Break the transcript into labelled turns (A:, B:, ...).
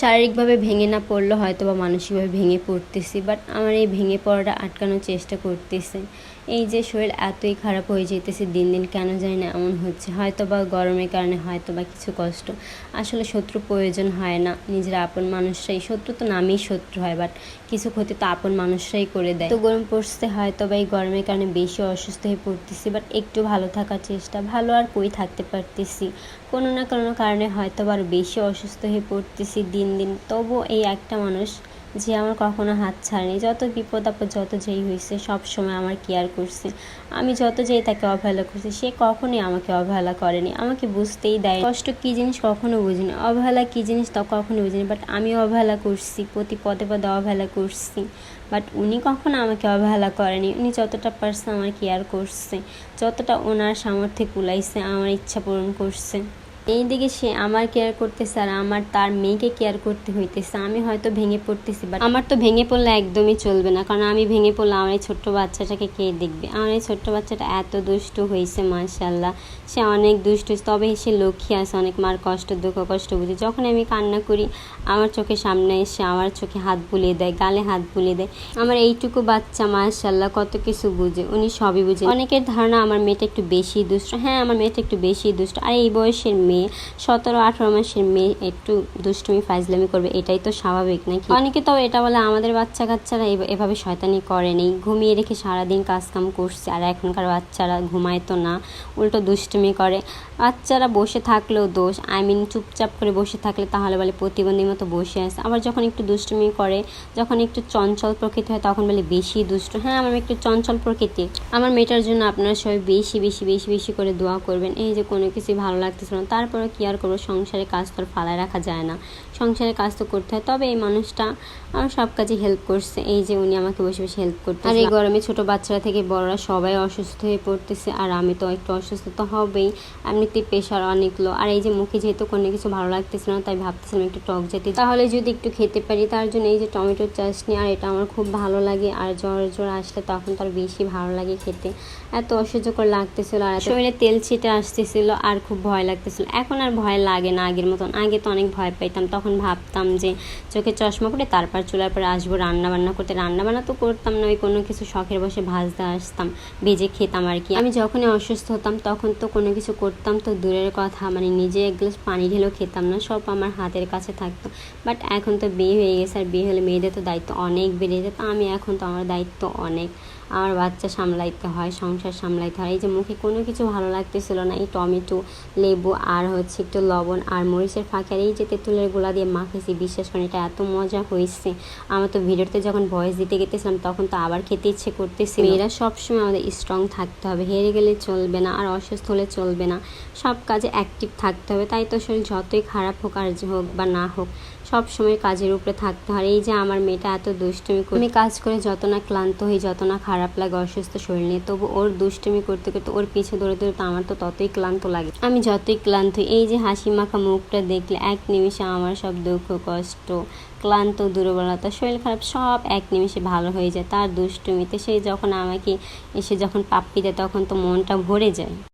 A: শারীরিকভাবে ভেঙে না পড়লে হয়তো বা মানসিকভাবে ভেঙে পড়তেছি বাট আমার এই ভেঙে পড়াটা আটকানোর চেষ্টা করতেছে এই যে শরীর এতই খারাপ হয়ে যেতেছে, দিন দিন কেন জানি না এমন হচ্ছে। হয়তো বা গরমের কারণে হয়তো বা কিছু কষ্ট। আসলে শত্রু প্রয়োজন হয় না, নিজের আপন মানুষরাই। শত্রু তো নামেই শত্রু হয় বাট কিছু ক্ষতি তো আপন মানুষরাই করে দেয়। তো গরম পড়ছে হয়তো বা এই গরমের কারণে বেশি অসুস্থ হয়ে পড়তেছি বাট একটু ভালো থাকার চেষ্টা। ভালো আর কই থাকতে পারতেছি। কোনো না কোনো কারণে হয়তো আবার বেশি অসুস্থ হয়ে পড়তেছি দিন দিন। তবু এই একটা মানুষ যে আমার কখনো হাত ছাড়েনি। যত বিপদ আপদ, যত যেই হয়েছে সব সময় আমার কেয়ার করছে। আমি যত যেই তাকে অবহেলা করছি, সে কখনোই আমাকে অবহেলা করেনি। আমাকে বুঝতেই দেয় কষ্ট কী জিনিস কখনো বুঝিনি। অবহেলা কী জিনিস তা কখনো বুঝিনি। বাট আমি অবহেলা করছি, প্রতি পদে পদে অবহেলা করছি। বাট উনি কখনো আমাকে অবহেলা করেনি। উনি যতটা পারছে আমার কেয়ার করছে, যতটা ওনার সামর্থ্যে কুলাইছে, আমার ইচ্ছা পূরণ করছে। এইদিকে সে আমার কেয়ার করতেছে আর আমার তার মেয়েকে কেয়ার করতে হইতেছে। আমি হয়তো ভেঙে পড়তেছি বাট আমার তো ভেঙে পড়লে একদমই চলবে না, কারণ আমি ভেঙে পড়লে আমার এই ছোট্ট বাচ্চাটাকে কে দেখবে? আমার এই ছোট্ট বাচ্চাটা এত দুষ্টু হয়েছে মাশাল্লাহ সে অনেক দুষ্টু তবে সে লক্ষ্মী আছে, অনেক মার কষ্ট, দুঃখ, কষ্ট বুঝে। যখন আমি কান্না করি, আমার চোখের সামনে এসে আমার চোখে হাত বুলিয়ে দেয়, গালে হাত বুলিয়ে দেয়। আমার এইটুকু বাচ্চা মাশাল্লাহ কত কিছু বুঝে, উনি সবই বুঝে। অনেকের ধারণা আমার মেয়েটা একটু বেশি দুষ্ট। হ্যাঁ আমার মেয়েটা একটু বেশি দুষ্ট। আর এই বয়সের মেয়ে সতেরো, আঠারো মাসের মেয়ে, একটু দুষ্টুমি, ফাজলামি করবে, এটাই তো স্বাভাবিক নাকি? অনেকে তো এটা বলে, আমাদের বাচ্চা কাচ্চারা এভাবে শয়তানি করেনি ঘুমিয়ে রেখে সারাদিন কাজকাম করছে, আর এখনকার বাচ্চারা ঘুমায় তো না। উল্টো দুষ্টুমি করে। বাচ্চারা বসে থাকলেও দোষ। আই মিন চুপচাপ করে বসে থাকলে তাহলে বলে প্রতিবন্ধীর মতো বসে আছে। আবার যখন একটু দুষ্টুমি করে, যখন একটু চঞ্চল প্রকৃতি হয়, তখন বলে বেশি দুষ্ট। হ্যাঁ আমার একটু চঞ্চল প্রকৃতি। আমার মেয়েটার জন্য আপনারা সবাই বেশি বেশি বেশি বেশি করে দোয়া করবেন। এই যে কোনো কিছুই ভালো লাগতেছিল না। তারপরে কি আর করব? সংসারের কাজ তো আর ফালায় রাখা যায় না। সংসারের কাজ তো করতে হয়। তবে এই মানুষটা আমার সব কাজে হেল্প করছে। এই যে উনি আমাকে বসে বসে হেল্প করতে আর এই গরমে ছোট বাচ্চারা থেকে বড়রা সবাই অসুস্থ হয়ে পড়তেছে। আর আমি তো একটু অসুস্থ তো হবেই। এমনিতেই প্রেশার অনেক লো আর এই যে মুখে যেহেতু কোনো কিছু ভালো লাগতেছে না তাই ভাবতেছিলাম একটু টক জাতীয় তাহলে যদি একটু খেতে পারি তার জন্য এই যে টমেটোর চাটনি আর এটা আমার খুব ভালো লাগে। আর জ্বর জ্বর আসলে তখন তার বেশি ভালো লাগে খেতে। এত অসহ্যকর লাগতেছিল আর শরীরে তেল ছিটে আসতেছিল। আর খুব ভয় লাগতেছিল। এখন আর ভয় লাগে না আগের মতন। আগে তো অনেক ভয় পাইতাম, তখন ভাবতাম যে চোখে চশমা পরে তারপর চুলার পরে আসব রান্না বান্না করতে। রান্না বান্না তো করতাম না, ওই কোনো কিছু শখের বসে ভাজতে আসতাম, ভেজে খেতাম আর কি। আমি যখনই অসুস্থ হতাম, তখন তো কোনো কিছু করতাম তো দূরের কথা মানে নিজে এক গ্লাস পানি ঢেলেও খেতাম না, সব আমার হাতের কাছে থাকতো। বাট এখন তো বিয়ে হয়ে গেছে, আর বিয়ে হলে মেয়েদের তো দায়িত্ব অনেক বেড়ে যেত আমি এখন তো আমার দায়িত্ব অনেক। আমার বাচ্চা সামলাইতে হয় সংসার সামলাইতে হয়। এই যে মুখে কোনো কিছু ভালো লাগতেছিল না এই টমেটো লেবু আর হচ্ছে একটু লবণ আর মরিচের ফাঁকে। আর এই যে তেঁতুলের গোলা দিয়ে মাখেছি বিশ্বাস করেন এটা এত মজা হয়েছে। আমার তো ভিডিওতে যখন ভয়েস দিতে গেতেছিলাম তখন তো আবার খেতে ইচ্ছে করতেছে মেয়েরা সবসময় আমাদের স্ট্রং থাকতে হবে হেরে গেলে চলবে না আর অসুস্থ হলে চলবে না। সব কাজে অ্যাক্টিভ থাকতে হবে তাই তো শরীর যতই খারাপ হোক আর হোক বা না হোক সব সময় কাজের উপরে থাকতে হয়। এই যে আমার মেয়েটা এত দুষ্টুমি করে আমি কাজ করে যত না ক্লান্ত হই যত না খারাপ লাগে, অসুস্থ শরীর নিয়ে। তবু ওর দুষ্টুমি করতে করতে ওর পিছে দৌড়ে দৌড়ে তো আমার তো ততই ক্লান্ত লাগে। আমি যতই ক্লান্ত, এই যে হাসি মাখা মুখটা দেখলে এক নিমিষে আমার সব দুঃখ, কষ্ট, ক্লান্ত, দুর্বলতা, শরীর খারাপ সব এক নিমিষে ভালো হয়ে যায়। তার দুষ্টুমিতে সে যখন আমাকে, এসে যখন পাপ্পি দেয়, তখন তো মনটা ভরে যায়।